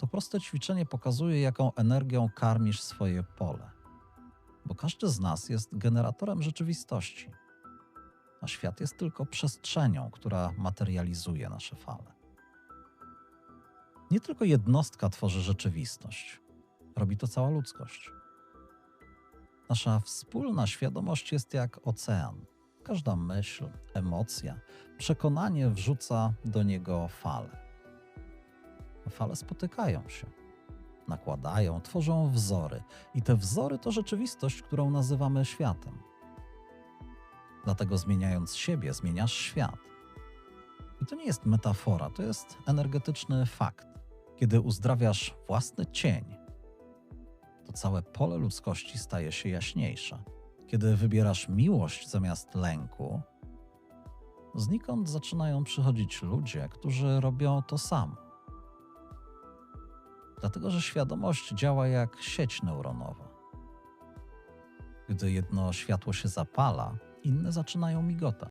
To proste ćwiczenie pokazuje, jaką energią karmisz swoje pole. Bo każdy z nas jest generatorem rzeczywistości, a świat jest tylko przestrzenią, która materializuje nasze fale. Nie tylko jednostka tworzy rzeczywistość, robi to cała ludzkość. Nasza wspólna świadomość jest jak ocean. Każda myśl, emocja, przekonanie wrzuca do niego fale. Fale spotykają się, nakładają, tworzą wzory, i te wzory to rzeczywistość, którą nazywamy światem. Dlatego zmieniając siebie, zmieniasz świat. I to nie jest metafora, to jest energetyczny fakt. Kiedy uzdrawiasz własny cień, to całe pole ludzkości staje się jaśniejsze. Kiedy wybierasz miłość zamiast lęku, znikąd zaczynają przychodzić ludzie, którzy robią to samo. Dlatego, że świadomość działa jak sieć neuronowa. Gdy jedno światło się zapala, inne zaczynają migotać.